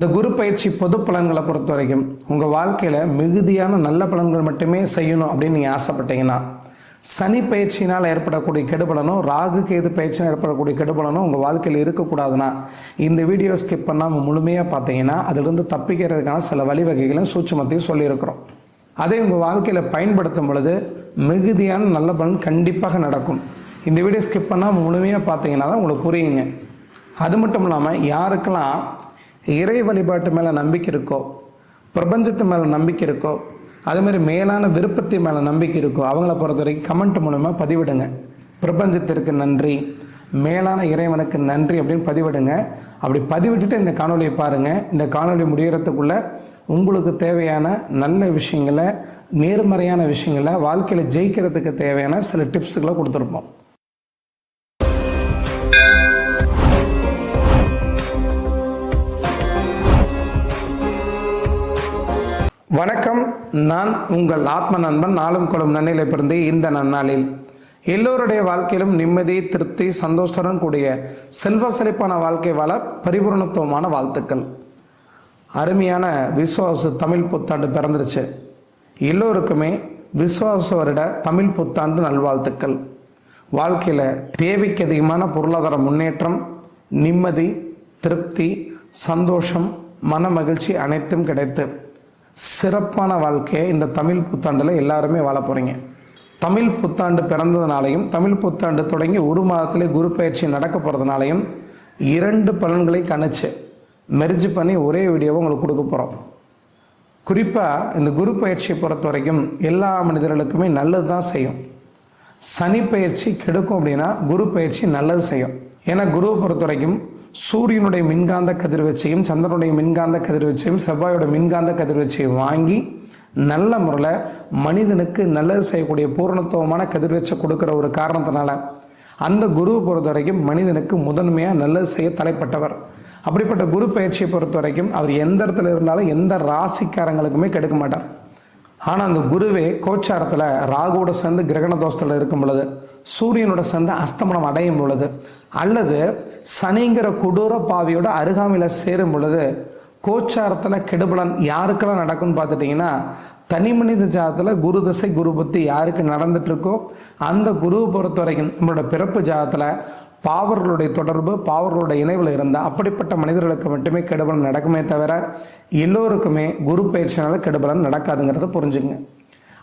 இந்த குரு பயிற்சி பொது பலன்களை பொறுத்த வரைக்கும் உங்கள் வாழ்க்கையில் மிகுதியான நல்ல பலன்கள் மட்டுமே செய்யணும் அப்படின்னு நீங்கள் ஆசைப்பட்டீங்கன்னா சனி பயிற்சினால் ஏற்படக்கூடிய கெடுபலனும் ராகு கேது பயிற்சினால் ஏற்படக்கூடிய கெடுபலனும் உங்கள் வாழ்க்கையில் இருக்கக்கூடாதுன்னா இந்த வீடியோ ஸ்கிப் பண்ணாமல் முழுமையாக பார்த்தீங்கன்னா அதிலிருந்து தப்பிக்கிறதுக்கான சில வழிவகைகளும் சூட்சமத்தையும் சொல்லியிருக்கிறோம். அதை உங்கள் வாழ்க்கையில் பயன்படுத்தும் பொழுது மிகுதியான நல்ல பலன் கண்டிப்பாக நடக்கும். இந்த வீடியோ ஸ்கிப் பண்ணால் முழுமையாக பார்த்தீங்கன்னா தான் உங்களுக்கு புரியுங்க. அது மட்டும் இல்லாமல் யாருக்கெல்லாம் இறை வழிபாட்டு மேலே நம்பிக்கை இருக்கோ பிரபஞ்சத்து மேலே நம்பிக்கை இருக்கோ அதே மாதிரி மேலான விருப்பத்தை மேலே நம்பிக்கை இருக்கோ அவங்கள பொறுத்த வரைக்கும் கமெண்ட் மூலமாக பதிவிடுங்க. பிரபஞ்சத்திற்கு நன்றி மேலான இறைவனுக்கு நன்றி அப்படின்னு பதிவிடுங்க. அப்படி பதிவிட்டுட்டு இந்த காணொலியை பாருங்கள் இந்த காணொலி முடிகிறதுக்குள்ளே உங்களுக்கு தேவையான நல்ல விஷயங்களை நேர்மறையான விஷயங்களை வாழ்க்கையில் ஜெயிக்கிறதுக்கு தேவையான சில டிப்ஸுகளை கொடுத்துருப்போம். வணக்கம் நான் உங்கள் ஆத்ம நண்பன் நாளும் குளம் நன்னிலை பிறந்து இந்த நன்னாளில். எல்லோருடைய வாழ்க்கையிலும் நிம்மதி திருப்தி சந்தோஷத்துடன் கூடிய செல்வ செழிப்பான வாழ்க்கை வாழ பரிபூர்ணத்துவமான வாழ்த்துக்கள். அருமையான விஸ்வாச தமிழ் புத்தாண்டு பிறந்துருச்சு. எல்லோருக்குமே விஸ்வாச வருட தமிழ் புத்தாண்டு நல்வாழ்த்துக்கள். வாழ்க்கையில் தேவைக்கு அதிகமான பொருளாதார முன்னேற்றம் நிம்மதி திருப்தி சந்தோஷம் மன மகிழ்ச்சி அனைத்தும் கிடைத்து சிறப்பான வாழ்க்கையை இந்த தமிழ் புத்தாண்டில் எல்லாருமே வாழ போகிறீங்க தமிழ் புத்தாண்டு பிறந்ததுனாலையும் தமிழ் புத்தாண்டு தொடங்கி ஒரு மாதத்திலே குரு பயிற்சி நடக்க போகிறதுனாலையும் இரண்டு பலன்களை கணிச்சு மெர்ஜ் பண்ணி ஒரே வீடியோவை உங்களுக்கு கொடுக்க போகிறோம் குறிப்பாக இந்த குரு பயிற்சியை பொறுத்த வரைக்கும் எல்லா மனிதர்களுக்குமே நல்லது தான் செய்யும். சனி பயிற்சி கெடுக்கும் அப்படின்னா குரு பயிற்சி நல்லது செய்யும். ஏன்னா குருவை பொறுத்த வரைக்கும் சூரியனுடைய மின்காந்த கதிர்வீச்சையும் சந்திரனுடைய மின்காந்த கதிர்வீச்சையும் செவ்வாயோட மின்காந்த கதிர்வீச்சையும் வாங்கி நல்ல முறையில் மனிதனுக்கு நல்லது செய்யக்கூடிய பூரணத்துவமான கதிர்வீச்சை கொடுக்குற ஒரு காரணத்தினால அந்த குருவை பொறுத்த வரைக்கும் மனிதனுக்கு முதன்மையாக நல்லது செய்ய தலைப்பட்டவர். அப்படிப்பட்ட குரு பயிற்சியை பொறுத்த வரைக்கும் அவர் எந்த இடத்துல இருந்தாலும் எந்த ராசிக்காரங்களுக்குமே கெடுக்க மாட்டார். ஆனால் அந்த குருவே கோச்சாரத்தில் ராகுவோட சேர்ந்து கிரகண தோஷத்தில் இருக்கும் பொழுது சூரியனோட சேர்ந்து அஸ்தமனம் அடையும் பொழுது அல்லது சனிங்கிற கொடூர பாவியோட அருகாமையில் சேரும் பொழுது கோச்சாரத்தில் கெடுபலன் யாருக்கெல்லாம் நடக்கும்னு பார்த்துட்டிங்கன்னா தனி மனித ஜாதத்தில் குரு தசை குரு புத்தி யாருக்கு நடந்துட்டு இருக்கோ அந்த குருவை பொறுத்த வரைக்கும் நம்மளோட பிறப்பு ஜாதத்தில் பாவர்களுடைய தொடர்பு பாவர்களுடைய இணைவில் இருந்தால் அப்படிப்பட்ட மனிதர்களுக்கு மட்டுமே கெடுபலன் நடக்குமே தவிர எல்லோருக்குமே குரு பயிற்சினால கெடுபலன் நடக்காதுங்கிறத புரிஞ்சுங்க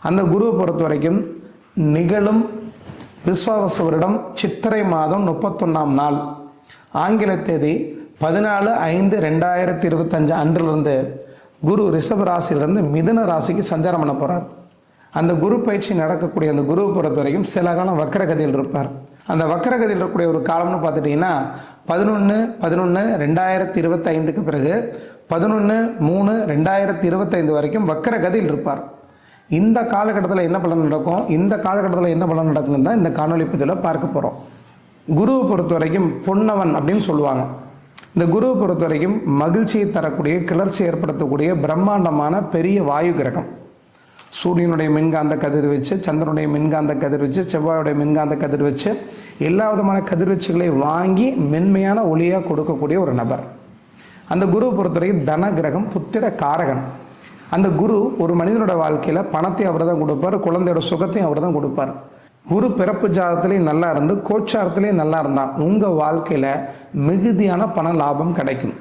அந்த குருவை பொறுத்த வரைக்கும் நிகழும் விஸ்வாவச வருடம் சித்திரை மாதம் முப்பத்தொன்னாம் நாள் ஆங்கில தேதி பதினாலு ஐந்து ரெண்டாயிரத்தி இருபத்தஞ்சு அன்றிலிருந்து குரு ரிஷப ராசியிலிருந்து மிதுன ராசிக்கு சஞ்சாரம் பண்ண போகிறார் அந்த குரு பயிற்சி நடக்கக்கூடிய அந்த குருவை பொறுத்த வரைக்கும் சில காலம் வக்கரகதியில் இருப்பார். அந்த வக்கரகதியில் இருக்கக்கூடிய ஒரு காலம்னு பார்த்துட்டிங்கன்னா பதினொன்று பதினொன்று ரெண்டாயிரத்தி இருபத்தைந்துக்கு பிறகு பதினொன்று மூணு ரெண்டாயிரத்தி இருபத்தைந்து வரைக்கும் வக்கரகதியில் இருப்பார். இந்த காலகட்டத்தில் என்ன பலன் நடக்கும்? இந்த காலகட்டத்தில் என்ன பலன் நடக்குதுன்னு தான் இந்த காணொலி பதிவில் பார்க்க போகிறோம் குருவை பொறுத்த வரைக்கும் பொன்னவன் அப்படின்னு சொல்லுவாங்க. இந்த குருவை பொறுத்த வரைக்கும் மகிழ்ச்சியை தரக்கூடிய கிளர்ச்சி ஏற்படுத்தக்கூடிய பிரம்மாண்டமான பெரிய வாயு கிரகம். சூரியனுடைய மின்காந்த கதிர் வச்சு சந்திரனுடைய மின்காந்த கதிர் வச்சு செவ்வாயுடைய மின்காந்த கதிர் வச்சு எல்லா விதமான கதிர்வீச்சுகளை வாங்கி மென்மையான ஒளியாக கொடுக்கக்கூடிய ஒரு நபர். அந்த குரு பொறுத்தவரைக்கும் தன கிரகம் புத்திர காரகன். அந்த குரு ஒரு மனிதனோட வாழ்க்கையில் பணத்தை அவர் தான் கொடுப்பார் குழந்தையோட சுகத்தையும் அவர் தான் கொடுப்பார். குரு பிறப்பு ஜாதத்துலேயும் நல்லா இருந்து கோச்சாரத்துலேயும் நல்லா இருந்தால் உங்கள் வாழ்க்கையில் மிகுதியான பண லாபம் கிடைக்கும்.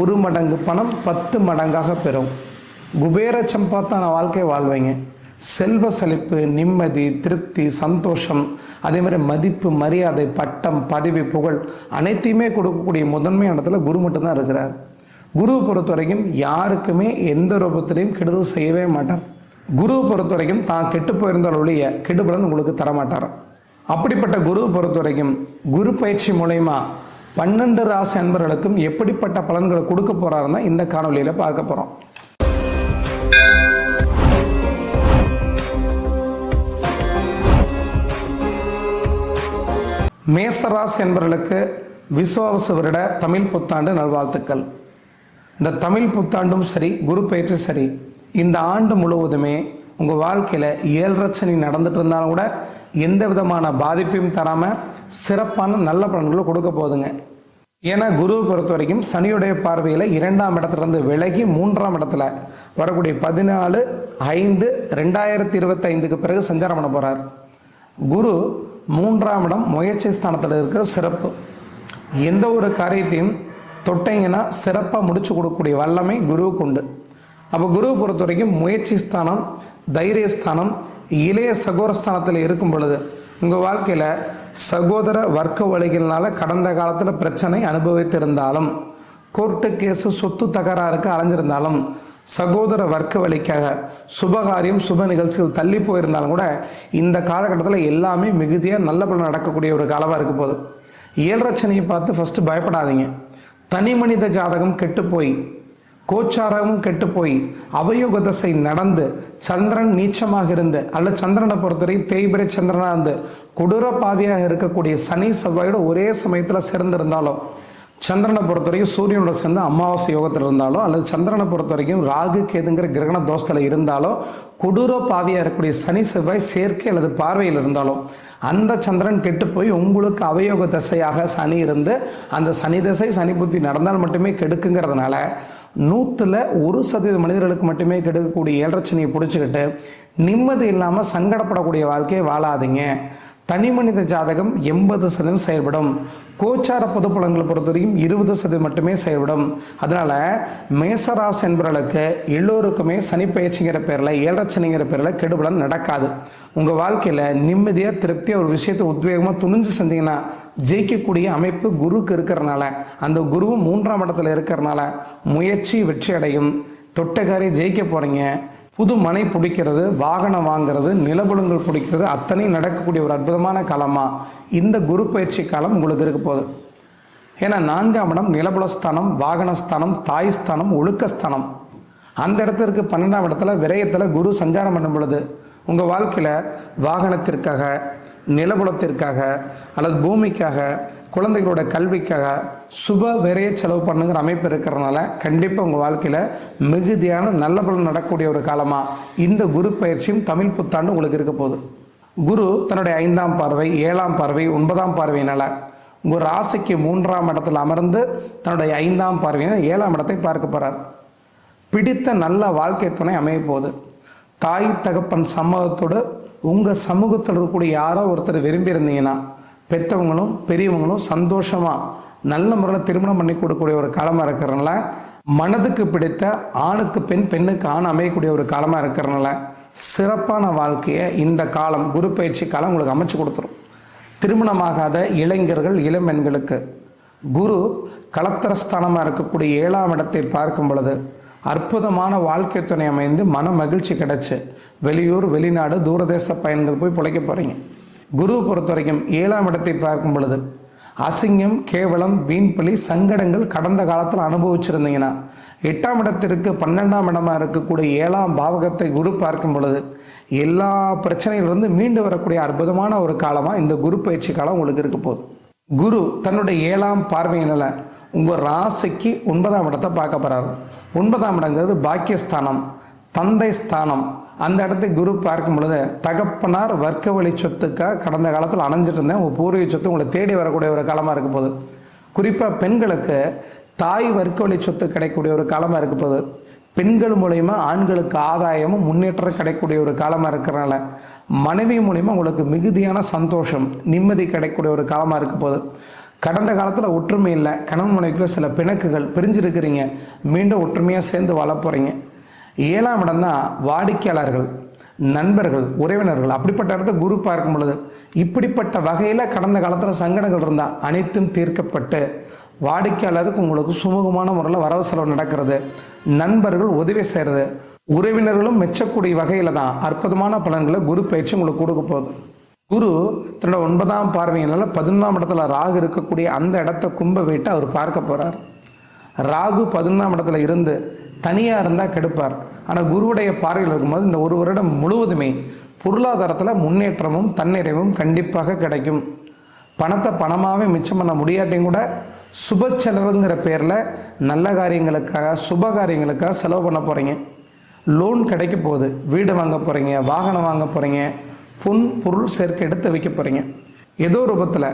ஒரு மடங்கு பணம் பத்து மடங்காக பெறும். குபேர சம்பாத்தான வாழ்க்கை வாழ்வீங்க. செல்வ செழிப்பு நிம்மதி திருப்தி சந்தோஷம் அதே மாதிரி மதிப்பு மரியாதை பட்டம் பதவி புகழ் அனைத்தையுமே கொடுக்கக்கூடிய முதன்மை இடத்துல குரு மட்டும்தான் இருக்கிறார். குருவை பொறுத்த வரைக்கும் யாருக்குமே எந்த ரூபத்திலையும் கெடுதல் செய்யவே மாட்டார். குருவை பொறுத்த வரைக்கும் தான் கெட்டு போயிருந்தால் ஒழிய கெடுபலன் உங்களுக்கு தரமாட்டார். அப்படிப்பட்ட குருவை பொறுத்த வரைக்கும் குரு பயிற்சி மூலயமா பன்னெண்டு ராசி அன்பர்களுக்கும் எப்படிப்பட்ட பலன்களை கொடுக்க போறாருன்னா இந்த காணொலியில் பார்க்க போகிறோம் மேசராசி என்பவர்களுக்கு விசுவாச வருட தமிழ் புத்தாண்டு நல்வாழ்த்துக்கள். இந்த தமிழ் புத்தாண்டும் சரி குரு பயிற்சி சரி இந்த ஆண்டு முழுவதுமே உங்கள் வாழ்க்கையில் ஏழரச்சனை நடந்துட்டு இருந்தாலும் கூட எந்த விதமான பாதிப்பையும் தராமல் சிறப்பான நல்ல பலன்களை கொடுக்க போகுதுங்க ஏன்னா குருவை பொறுத்த வரைக்கும் சனியுடைய பார்வையில் இரண்டாம் இடத்துலேருந்து விலகி மூன்றாம் இடத்துல வரக்கூடிய பதினாலு ஐந்து ரெண்டாயிரத்தி இருபத்தைந்துக்கு பிறகு சஞ்சாரம் பண்ண போகிறார் குரு மூன்றாம் இடம் முயற்சி ஸ்தானத்தில் இருக்கிற சிறப்பு. எந்த ஒரு காரியத்தையும் தொட்டீங்கன்னா சிறப்பாக முடிச்சு கொடுக்கக்கூடிய வல்லமை குருவுக்கு உண்டு. அப்போ குருவை பொறுத்த வரைக்கும் முயற்சி ஸ்தானம் தைரியஸ்தானம் இளைய சகோரஸ்தானத்தில் இருக்கும் பொழுது உங்கள் வாழ்க்கையில் சகோதர வர்க்க வழிகள்னால கடந்த காலத்தில் பிரச்சனை அனுபவித்திருந்தாலும் கோர்ட்டு கேஸு சொத்து தகராறுக்கு அலைஞ்சிருந்தாலும் சகோதர வர்க்க வழிக்காக சுபகாரியம் சுப நிகழ்ச்சிகள் தள்ளி போயிருந்தாலும் கூட இந்த காலகட்டத்தில் எல்லாமே மிகுதியாக நல்ல பலன் நடக்கக்கூடிய ஒரு காலமாக இருக்க போகுது. ஏழரச்சனையை பார்த்து ஃபஸ்ட்டு பயப்படாதீங்க. தனி மனித ஜாதகம் கெட்டு போய் கோச்சாரமும் கெட்டு போய் அவயோக தசை நடந்து சந்திரன் நீச்சமாக இருந்து அல்ல சந்திரனை பொறுத்தவரை தேய்பிரை சந்திரனாக இருந்து கொடூர பாவியாக இருக்கக்கூடிய சனி செவ்வாயோட ஒரே சமயத்தில் சேர்ந்திருந்தாலும் சந்திரனை பொறுத்த வரைக்கும் சூரியனோட சேர்ந்து அமாவாசை யோகத்தில் இருந்தாலோ அல்லது சந்திரனை பொறுத்த வரைக்கும் ராகு கேதுங்கிற கிரகண தோஷத்தில் இருந்தாலோ கொடூர பாவியாக இருக்கக்கூடிய சனி செவ்வாய் சேர்க்கை அல்லது பார்வையில் இருந்தாலும் அந்த சந்திரன் கெட்டு போய் உங்களுக்கு அவயோக திசையாக சனி இருந்து அந்த சனி திசை சனி புத்தி நடந்தால் மட்டுமே கெடுக்குங்கிறதுனால நூற்றில் ஒரு சதவீத மனிதர்களுக்கு மட்டுமே கெடுக்கக்கூடிய ஏழரச்சனையை பிடிச்சிக்கிட்டு நிம்மதி இல்லாமல் சங்கடப்படக்கூடிய வாழ்க்கையை வாழாதீங்க. தனி மனித ஜாதகம் எண்பது சதவீதம் செயல்படும். கோச்சார பொது பலன்களை பொறுத்த வரைக்கும் இருபது சதவீதம் மட்டுமே செயல்படும். அதனால் மேசராசி என்பவர்களுக்கு எல்லோருக்குமே சனிப்பயிற்சிங்கிற பேரில் ஏழரச்சனைங்கிற பேரில் கெடுபலன் நடக்காது. உங்கள் வாழ்க்கையில் நிம்மதியாக திருப்தியாக ஒரு விஷயத்தை உத்வேகமாக துணிஞ்சு செஞ்சீங்கன்னா ஜெயிக்கக்கூடிய அமைப்பு குருக்கு இருக்கிறனால அந்த குருவும் மூன்றாம் இடத்துல இருக்கிறனால முயற்சி வெற்றி அடையும் தொட்டக்காரி ஜெயிக்க போகிறீங்க புது மனை பிடிக்கிறது வாகனம் வாங்குறது நிலபுலங்கள் பிடிக்கிறது அத்தனையும் நடக்கக்கூடிய ஒரு அற்புதமான காலமாக இந்த குரு பயிற்சி காலம் உங்களுக்கு இருக்க போகுது. ஏன்னா நான்காம் இடம் நிலபுலஸ்தானம் வாகனஸ்தானம் தாய்ஸ்தானம் ஒழுக்கஸ்தானம். அந்த இடத்திற்கு பன்னெண்டாம் இடத்துல விரயத்தில் குரு சஞ்சாரம் பண்ணும் பொழுது உங்கள் வாழ்க்கையில் வாகனத்திற்காக நிலபுலத்திற்காக அல்லது பூமிக்காக குழந்தைகளோட கல்விக்காக சுப விரைய செலவு பண்ணுங்கிற அமைப்பு இருக்கிறதுனால கண்டிப்பாக உங்கள் வாழ்க்கையில் மிகுதியான நல்ல பலன் நடக்கக்கூடிய ஒரு காலமாக இந்த குரு பயிற்சியும் தமிழ் புத்தாண்டு உங்களுக்கு இருக்க போகுது. குரு தன்னுடைய ஐந்தாம் பார்வை ஏழாம் பார்வை ஒன்பதாம் பார்வையினால் உங்கள் ராசிக்கு மூன்றாம் இடத்தில் அமர்ந்து தன்னுடைய ஐந்தாம் பார்வையினால் ஏழாம் இடத்தை பார்க்க போகிறார் பிடித்த நல்ல வாழ்க்கை துணை அமைய போகுது. தாய் தகப்பன் சம்மதத்தோடு உங்கள் சமூகத்தில் இருக்கக்கூடிய யாரோ ஒருத்தர் விரும்பி இருந்தீங்கன்னா பெற்றவங்களும் பெரியவங்களும் சந்தோஷமாக நல்ல முறையில் திருமணம் பண்ணி கொடுக்கக்கூடிய ஒரு காலமாக இருக்கிறனால மனதுக்கு பிடித்த ஆணுக்கு பெண் பெண்ணுக்கு ஆண் அமையக்கூடிய ஒரு காலமாக இருக்கிறனால சிறப்பான வாழ்க்கையை இந்த காலம் குரு பயிற்சி காலம் உங்களுக்கு அமைச்சு கொடுத்துரும். திருமணமாகாத இளைஞர்கள் இளம்பெண்களுக்கு குரு கலத்தரஸ்தானமாக இருக்கக்கூடிய ஏழாம் இடத்தை பார்க்கும் பொழுது அற்புதமான வாழ்க்கை துணை அமைந்து மன மகிழ்ச்சி கிடைச்சி வெளியூர் வெளிநாடு தூரதேச பயணங்கள் போய் பிழைக்க போகிறீங்க குரு பொறுத்த வரைக்கும் ஏழாம் இடத்தை பார்க்கும் பொழுது அசிங்கம் கேவலம் வீண்பலி சங்கடங்கள் கடந்த காலத்தில் அனுபவிச்சிருந்தீங்கன்னா எட்டாம் இடத்திற்கு பன்னெண்டாம் இடமாக இருக்கக்கூடிய ஏழாம் பாவகத்தை குரு பார்க்கும் பொழுது எல்லா பிரச்சனையிலிருந்து மீண்டு வரக்கூடிய அற்புதமான ஒரு காலமாக இந்த குரு பயிற்சி காலம் உங்களுக்கு இருக்க போகுது. குரு தன்னுடைய ஏழாம் பார்வையினால் உங்கள் ராசிக்கு ஒன்பதாம் இடத்தை பார்க்க போகிறாரு ஒன்பதாம் இடங்கிறது பாக்கியஸ்தானம் தந்தை ஸ்தானம் அந்த இடத்தை குரு பார்க்கும் பொழுது தகப்பனார் வர்க்க வழி சொத்துக்காக கடந்த காலத்தில் அணைஞ்சிட்டு இருந்தேன் உங்கள் பூர்வீக சொத்து உங்களை தேடி வரக்கூடிய ஒரு காலமாக இருக்க போகுது. குறிப்பாக பெண்களுக்கு தாய் வர்க்க வழி சொத்து கிடைக்கக்கூடிய ஒரு காலமாக இருக்க போகுது. பெண்கள் மூலயமா ஆண்களுக்கு ஆதாயமும் முன்னேற்றம் கிடைக்கக்கூடிய ஒரு காலமாக இருக்கிறனால மனைவி மூலிமா உங்களுக்கு மிகுதியான சந்தோஷம் நிம்மதி கிடைக்கக்கூடிய ஒரு காலமாக இருக்க போகுது. கடந்த காலத்தில் ஒற்றுமை இல்லை. கணவன் மனைவிக்குள்ள சில பிணக்குகள் பிரிஞ்சிருக்கிறீங்க. மீண்டும் ஒற்றுமையாக சேர்ந்து வாழ போகிறீங்க ஏழாம் இடம் தான் வாடிக்கையாளர்கள் நண்பர்கள் உறவினர்கள். அப்படிப்பட்ட இடத்த குரு இருக்கும் பொழுது இப்படிப்பட்ட வகையில் கடந்த காலத்தில் சங்கடங்கள் இருந்தால் அனைத்தும் தீர்க்கப்பட்டு வாடிக்கையாளருக்கு உங்களுக்கு சுமூகமான முறையில் வரவு செலவு நடக்கிறது. நண்பர்கள் உதவி செய்கிறது உறவினர்களும் மெச்சக்கூடிய வகையில் தான் அற்புதமான பலன்களை குரு பயிற்சி உங்களுக்கு கொடுக்க போகுது. குரு தன்னோட ஒன்பதாம் பார்வையினால பதினொன்றாம் இடத்துல ராகு இருக்கக்கூடிய அந்த இடத்த கும்ப வீட்டை அவர் பார்க்க போகிறார் ராகு பதினொன்றாம் இடத்துல இருந்து தனியாக இருந்தால் கெடுப்பார். ஆனால் குருவுடைய பார்வையில் இருக்கும்போது இந்த ஒரு வருடம் முழுவதுமே பொருளாதாரத்தில் முன்னேற்றமும் தன்னிறைவும் கண்டிப்பாக கிடைக்கும். பணத்தை பணமாகவே மிச்சம் பண்ண முடியாட்டியும் கூட சுப செலவுங்கிற பேரில் நல்ல காரியங்களுக்காக சுப காரியங்களுக்காக செலவு பண்ண போகிறீங்க லோன் கிடைக்க போகுது. வீடு வாங்க போகிறீங்க வாகனம் வாங்க போகிறீங்க புன் பொருள் சேர்க்கை எடுத்து வைக்க போகிறீங்க ஏதோ ரூபத்தில்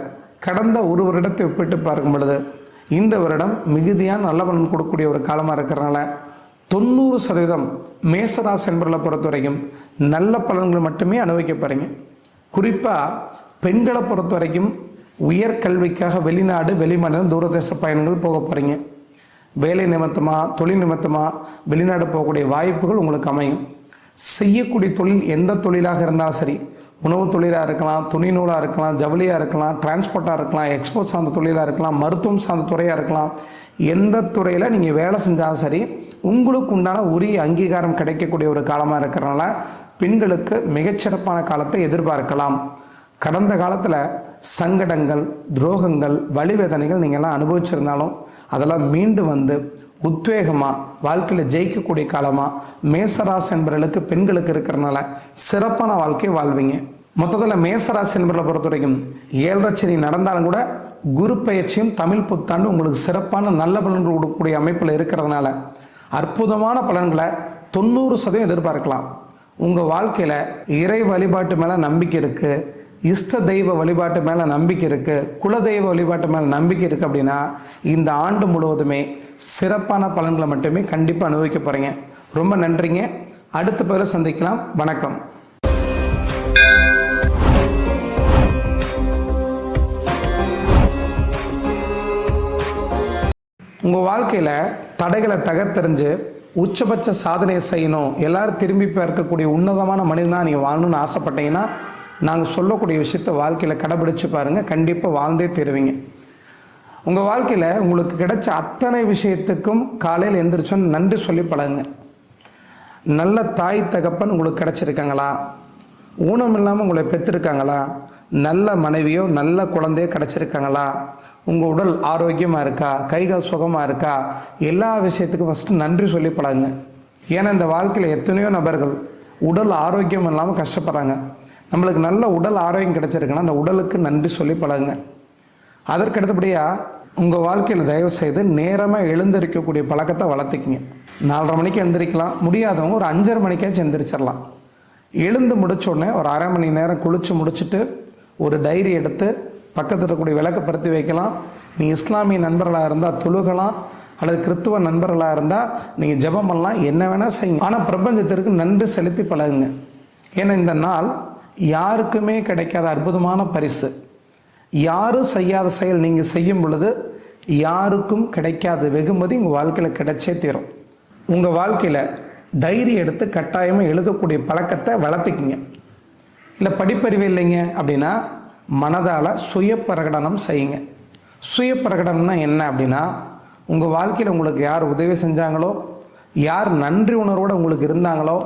கடந்த ஒரு வருடத்தை ஒப்பிட்டு பார்க்கும் பொழுது இந்த வருடம் மிகுதியாக நல்ல பலன் கொடுக்கக்கூடிய ஒரு காலமாக இருக்கிறனால தொண்ணூறு சதவீதம் மேசராசி என்பர்களை பொறுத்த வரைக்கும் நல்ல பலன்கள் மட்டுமே அனுபவிக்க போகிறீங்க குறிப்பாக பெண்களை பொறுத்த வரைக்கும் உயர்கல்விக்காக வெளிநாடு வெளிமாநிலம் தூரதேச பயணங்கள் போக போகிறீங்க வேலை நிமித்தமாக தொழில் நிமித்தமாக வெளிநாடு போகக்கூடிய வாய்ப்புகள் உங்களுக்கு அமையும். செய்யக்கூடிய தொழில் எந்த தொழிலாக இருந்தாலும் சரி உணவு தொழிலாக இருக்கலாம் துணி நூலாக இருக்கலாம் ஜவுளியாக இருக்கலாம் டிரான்ஸ்போர்ட்டாக இருக்கலாம் எக்ஸ்போர்ட் சார்ந்த தொழிலாக இருக்கலாம் மருத்துவம் சார்ந்த துறையாக இருக்கலாம் எந்த துறையில் நீங்கள் வேலை செஞ்சாலும் சரி உங்களுக்கு உண்டான உரிய அங்கீகாரம் கிடைக்கக்கூடிய ஒரு காலமாக இருக்கிறனால பெண்களுக்கு மிகச்சிறப்பான காலத்தை எதிர்பார்க்கலாம். கடந்த காலத்தில் சங்கடங்கள் துரோகங்கள் வழிவேதனைகள் நீங்கள்லாம் அனுபவிச்சிருந்தாலும் அதெல்லாம் மீண்டு வந்து உத்வேகமாக வாழ்க்கையில் ஜெயிக்கக்கூடிய காலமாக மேசராசி என்பவர்களுக்கு பெண்களுக்கு இருக்கிறனால சிறப்பான வாழ்க்கை வாழ்வீங்க. மொத்தத்தில் மேசராசி என்பவர்களை பொறுத்த வரைக்கும் ஏழரை நடந்தாலும் கூட குரு பயிற்சியும் தமிழ் புத்தாண்டு உங்களுக்கு சிறப்பான நல்ல பலன்கள் கொடுக்கக்கூடிய அமைப்பில் இருக்கிறதுனால அற்புதமான பலன்களை தொண்ணூறு சதவீதம் எதிர்பார்க்கலாம். உங்கள் வாழ்க்கையில் இறை வழிபாட்டு மேலே நம்பிக்கை இருக்குது இஷ்ட தெய்வ வழிபாட்டு மேலே நம்பிக்கை இருக்குது குலதெய்வ வழிபாட்டு மேலே நம்பிக்கை இருக்குது அப்படின்னா இந்த ஆண்டு முழுவதுமே சிறப்பான பலன்களை மட்டுமே கண்டிப்பாக அனுபவிக்க போகிறீங்க ரொம்ப நன்றிங்க. அடுத்த பேரை சந்திக்கலாம். வணக்கம். உங்கள் வாழ்க்கையில் தடைகளை தகர்த்தெறிஞ்சு உச்சபட்ச சாதனையை செய்யணும் எல்லாரும் திரும்பி பார்க்கக்கூடிய உன்னதமான மனிதனாக நீங்கள் வாழணும்னு ஆசைப்பட்டீங்கன்னா நாங்கள் சொல்லக்கூடிய விஷயத்த வாழ்க்கையில் கடைபிடிச்சு பாருங்கள் கண்டிப்பாக வாழ்ந்தே தருவீங்க. உங்கள் வாழ்க்கையில் உங்களுக்கு கிடைச்ச அத்தனை விஷயத்துக்கும் காலையில் எந்திரிச்சோன்னு நன்றி சொல்லி பழகுங்க. நல்ல தாய் தகப்பன் உங்களுக்கு கிடச்சிருக்காங்களா? ஊனம் இல்லாமல் உங்களை பெற்றிருக்காங்களா நல்ல மனைவியோ நல்ல குழந்தையோ கிடச்சிருக்காங்களா? உங்கள் உடல் ஆரோக்கியமாக இருக்கா? கைகள் சுகமாக இருக்கா? எல்லா விஷயத்துக்கும் ஃபஸ்ட்டு நன்றி சொல்லி பழகுங்க. ஏன்னா இந்த வாழ்க்கையில் எத்தனையோ நபர்கள் உடல் ஆரோக்கியம் இல்லாமல் கஷ்டப்படுறாங்க. நம்மளுக்கு நல்ல உடல் ஆரோக்கியம் கிடச்சிருக்குன்னா அந்த உடலுக்கு நன்றி சொல்லி பழகுங்க. அதற்கு அடுத்தபடியாக உங்கள் வாழ்க்கையில் தயவு செய்து நேரமாக எழுந்திருக்கக்கூடிய பழக்கத்தை வளர்த்துக்கிங்க. நாலரை மணிக்கு எந்திரிக்கலாம். முடியாதவங்க ஒரு அஞ்சரை மணிக்காச்சும் எந்திரிச்சிடலாம் எழுந்து முடிச்ச உடனே ஒரு அரை மணி நேரம் குளித்து முடிச்சுட்டு ஒரு டைரி எடுத்து பக்கத்தில் இருக்கக்கூடிய விளக்கு பருத்தி வைக்கலாம். நீ இஸ்லாமிய நண்பர்களாக இருந்தால் தொழுகலாம். அல்லது கிறித்துவ நண்பர்களாக இருந்தால் நீங்கள் ஜெபம் பண்ணலாம். என்ன வேணால் செய்யுங்க. ஆனால் பிரபஞ்சத்திற்கு நன்றி செலுத்தி பழகுங்க. ஏன்னா இந்த நாள் யாருக்குமே கிடைக்காத அற்புதமான பரிசு. யாரும் செய்யாத செயல் நீங்கள் செய்யும் பொழுது யாருக்கும் கிடைக்காத வெகுமதி உங்கள் வாழ்க்கையில் கிடைச்சே தீரும். உங்கள் வாழ்க்கையில் டைரி எடுத்து கட்டாயமாக எழுதக்கூடிய பழக்கத்தை வளர்த்துக்குங்க. இல்லை படிப்பறிவு இல்லைங்க அப்படின்னா மனதால் சுய பிரகடனம் செய்யுங்க. சுய பிரகடனம்னா என்ன அப்படின்னா உங்கள் வாழ்க்கையில் உங்களுக்கு யார் உதவி செஞ்சாங்களோ யார் நன்றி உணர்வோடு உங்களுக்கு இருந்தாங்களோ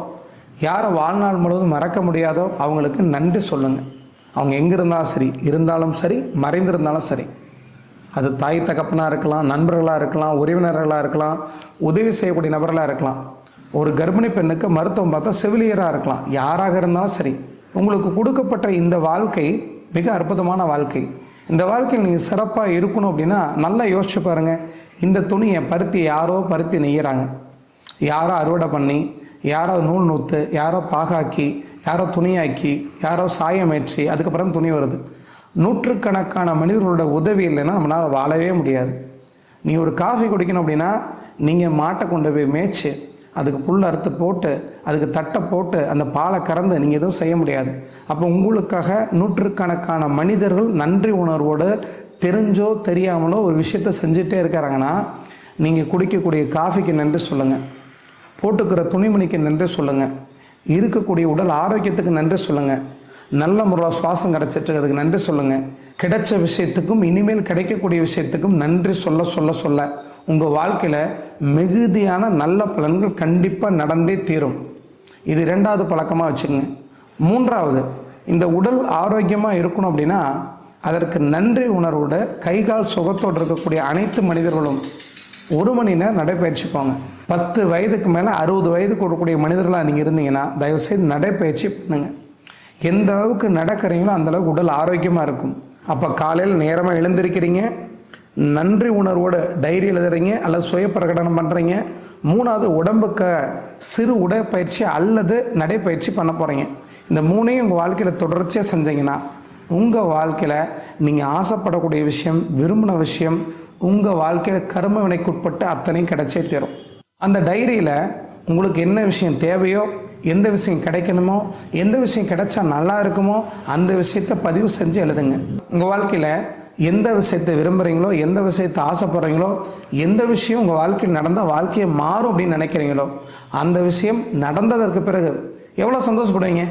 யாரை வாழ்நாள் முழுவதும் மறக்க முடியாதோ அவங்களுக்கு நன்றி சொல்லுங்கள் அவங்க எங்கே இருந்தாலும் சரி இருந்தாலும் சரி மறைந்திருந்தாலும் சரி. அது தாய் தகப்பனாக இருக்கலாம் நண்பர்களாக இருக்கலாம் உறவினர்களாக இருக்கலாம் உதவி செய்யக்கூடிய நபர்களாக இருக்கலாம். ஒரு கர்ப்பிணி பெண்ணுக்கு மருத்துவம் பார்த்தா செவிலியராக இருக்கலாம். யாராக இருந்தாலும் சரி உங்களுக்கு கொடுக்கப்பட்ட இந்த வாழ்க்கை மிக அற்புதமான வாழ்க்கை. இந்த வாழ்க்கையில் நீங்கள் சிறப்பாக இருக்கணும் அப்படின்னா நல்லா யோசிச்சு பாருங்கள் இந்த துணியை பருத்தி யாரோ பருத்தி நெய்கிறாங்க யாரோ அறுவடை பண்ணி யாரோ நூல் நூற்று யாரோ பாகாக்கி யாரோ துணியாக்கி யாரோ சாயமேற்றி அதுக்கப்புறம் துணி வருது. நூற்றுக்கணக்கான மனிதர்களோட உதவி இல்லைன்னா நம்மளால் வாழவே முடியாது. நீ ஒரு காஃபி குடிக்கணும் அப்படின்னா நீங்கள் மாட்டை கொண்டு போய் மேய்ச்சி அதுக்கு புல் அறுத்து போட்டு அதுக்கு தட்டை போட்டு அந்த பாலை கறந்து நீங்கள் எதுவும் செய்ய முடியாது. அப்போ உங்களுக்காக நூற்றுக்கணக்கான மனிதர்கள் நன்றி உணர்வோடு தெரிஞ்சோ தெரியாமலோ ஒரு விஷயத்த செஞ்சுட்டே இருக்கிறாங்கன்னா நீங்கள் குடிக்கக்கூடிய காஃபிக்கு நன்றி சொல்லுங்கள் போட்டுக்கிற துணிமணிக்கு நன்றி சொல்லுங்கள் இருக்கக்கூடிய உடல் ஆரோக்கியத்துக்கு நன்றி சொல்லுங்கள் நல்ல முறையில் சுவாசம் கிடச்சிட்டு அதுக்கு நன்றி சொல்லுங்கள் கிடைச்ச விஷயத்துக்கும் இனிமேல் கிடைக்கக்கூடிய விஷயத்துக்கும் நன்றி சொல்ல சொல்ல சொல்ல. உங்கள் வாழ்க்கையில் மிகுதியான நல்ல பலன்கள் கண்டிப்பாக நடந்தே தீரும். இது ரெண்டாவது பழக்கமாக வச்சுக்கோங்க. மூன்றாவது இந்த உடல் ஆரோக்கியமாக இருக்கணும் அப்படின்னா அதற்கு நன்றி உணர்வோட கைகால் சுகத்தோடு இருக்கக்கூடிய அனைத்து மனிதர்களும் ஒரு மணி நேரம் நடைப்பயிற்சி போங்க பத்து வயதுக்கு மேலே அறுபது வயது கொடுக்கக்கூடிய மனிதர்களாக நீங்கள் இருந்தீங்கன்னா தயவுசெய்து நடைப்பயிற்சி பண்ணுங்கள் எந்த அளவுக்கு நடக்கிறீங்களோ அந்தளவுக்கு உடல் ஆரோக்கியமாக இருக்கும். அப்போ காலையில் நேரமாக எழுந்திருக்கிறீங்க நன்றி உணர்வோடு டைரி எழுதுறீங்க அல்லது சுய பிரகடனம் பண்ணுறீங்க மூணாவது உடம்புக்கு சிறு உடற்பயிற்சி அல்லது நடைப்பயிற்சி பண்ண போகிறீங்க இந்த மூணையும் உங்கள் வாழ்க்கையில் தொடர்ச்சியாக செஞ்சீங்கன்னா உங்கள் வாழ்க்கையில் நீங்கள் ஆசைப்படக்கூடிய விஷயம் விரும்பின விஷயம் உங்கள் வாழ்க்கையில் கரும வினைக்குட்பட்டு அத்தனையும் கிடைச்சே தரும். அந்த டைரியில் உங்களுக்கு என்ன விஷயம் தேவையோ எந்த விஷயம் கிடைக்கணுமோ எந்த விஷயம் கிடைச்சா நல்லா இருக்குமோ அந்த விஷயத்தை பதிவு செஞ்சு எழுதுங்க. உங்கள் வாழ்க்கையில் எந்த விஷயத்தை விரும்புகிறீங்களோ எந்த விஷயத்தை ஆசைப்படுறீங்களோ எந்த விஷயம் உங்கள் வாழ்க்கையில் நடந்தால் வாழ்க்கையை மாறும் அப்படின்னு நினைக்கிறீங்களோ அந்த விஷயம் நடந்ததற்கு பிறகு எவ்வளோ சந்தோஷப்படுவீங்க?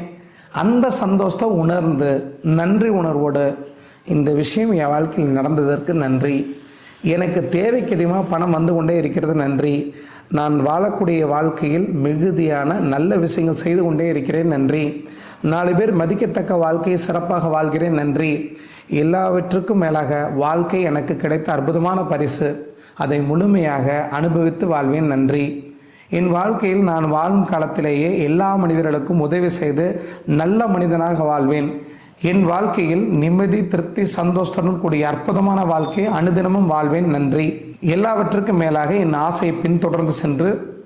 அந்த சந்தோஷத்தை உணர்ந்து நன்றி உணர்வோடு இந்த விஷயம் என் வாழ்க்கையில் நடந்ததற்கு நன்றி. எனக்கு தேவைக்கு அதிகமாக பணம் வந்து கொண்டே இருக்கிறது நன்றி. நான் வாழக்கூடிய வாழ்க்கையில் மிகுதியான நல்ல விஷயங்கள் செய்து கொண்டே இருக்கிறேன் நன்றி. நாலு பேர் மதிக்கத்தக்க வாழ்க்கையை சிறப்பாக வாழ்கிறேன் நன்றி. எல்லாவற்றுக்கும் மேலாக வாழ்க்கை எனக்கு கிடைத்த அற்புதமான பரிசு. அதை முழுமையாக அனுபவித்து வாழ்வேன் நன்றி. என் வாழ்க்கையில் நான் வாழும் காலத்திலேயே எல்லா மனிதர்களுக்கும் உதவி செய்து நல்ல மனிதனாக வாழ்வேன். என் வாழ்க்கையில் நிம்மதி திருப்தி சந்தோஷத்துடன் கூடிய அற்புதமான வாழ்க்கையை அனுதினமும் வாழ்வேன் நன்றி. எல்லாவற்றுக்கும் மேலாக என் ஆசையை பின்தொடர்ந்து சென்று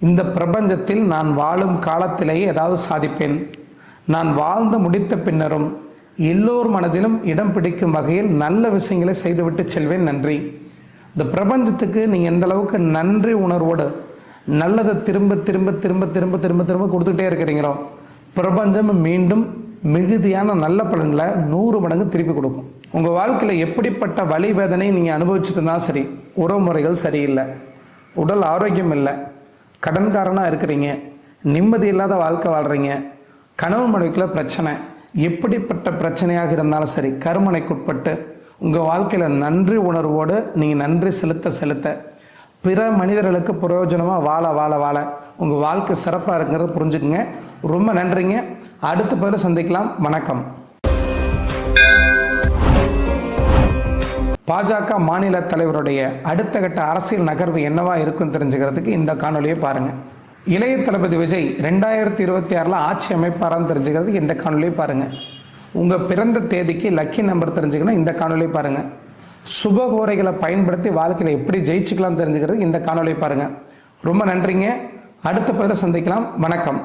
இந்த பிரபஞ்சத்தில் நான் வாழும் காலத்திலேயே ஏதாவது சாதிப்பேன். நான் வாழ்ந்து முடித்த பின்னரும் எல்லோர் மனதிலும் இடம் பிடிக்கும் வகையில் நல்ல விஷயங்களை செய்துவிட்டு செல்வேன் நன்றி. இந்த பிரபஞ்சத்துக்கு நீங்கள் எந்த அளவுக்கு நன்றி உணர்வோடு நல்லதை திரும்ப திரும்ப திரும்ப திரும்ப திரும்ப திரும்ப கொடுத்துக்கிட்டே இருக்கிறீங்களோ பிரபஞ்சம் மீண்டும் மிகுதியான நல்ல பலன்களை நூறு மடங்கு திருப்பி கொடுக்கும். உங்கள் வாழ்க்கையில் எப்படிப்பட்ட வலி வேதனை நீங்கள் அனுபவிச்சுட்டுனா சரி சரி உறவுமுறைகள் சரியில்லை உடல் ஆரோக்கியம் இல்லை கடன்காரனாக இருக்கிறீங்க நிம்மதி இல்லாத வாழ்க்கை வாழ்கிறீங்க கணவன் மனைவிக்குள்ள பிரச்சனை எப்படிப்பட்ட பிரச்சனையாக இருந்தாலும் சரி கருமனைக்குட்பட்டு உங்கள் வாழ்க்கையில் நன்றி உணர்வோடு நீங்கள் நன்றி செலுத்த செலுத்த. பிற மனிதர்களுக்கு பிரயோஜனமாக வாழ வாழ வாழ. உங்கள் வாழ்க்கை சிறப்பாக இருக்குங்கிறத புரிஞ்சுக்குங்க. ரொம்ப நன்றிங்க. அடுத்த பேர் சந்திக்கலாம். வணக்கம். பாஜக மாநில தலைவருடைய அடுத்த கட்ட அரசியல் நகர்வு என்னவா இருக்குன்னு தெரிஞ்சுக்கிறதுக்கு இந்த காணொலியை பாருங்கள் இளைய தளபதி விஜய் ரெண்டாயிரத்தி இருபத்தி ஆறில் ஆட்சி அமைப்பாரான்னு தெரிஞ்சுக்கிறதுக்கு இந்த காணொலியை பாருங்கள் உங்கள் பிறந்த தேதிக்கு லக்கி நம்பர் தெரிஞ்சுக்கணும் இந்த காணொலியை பாருங்கள் சுபகோரைகளை பயன்படுத்தி வாழ்க்கையில் எப்படி ஜெயிச்சுக்கலாம் தெரிஞ்சுக்கிறதுக்கு இந்த காணொலியை பாருங்கள் ரொம்ப நன்றிங்க. அடுத்த பதில் சந்திக்கலாம். வணக்கம்.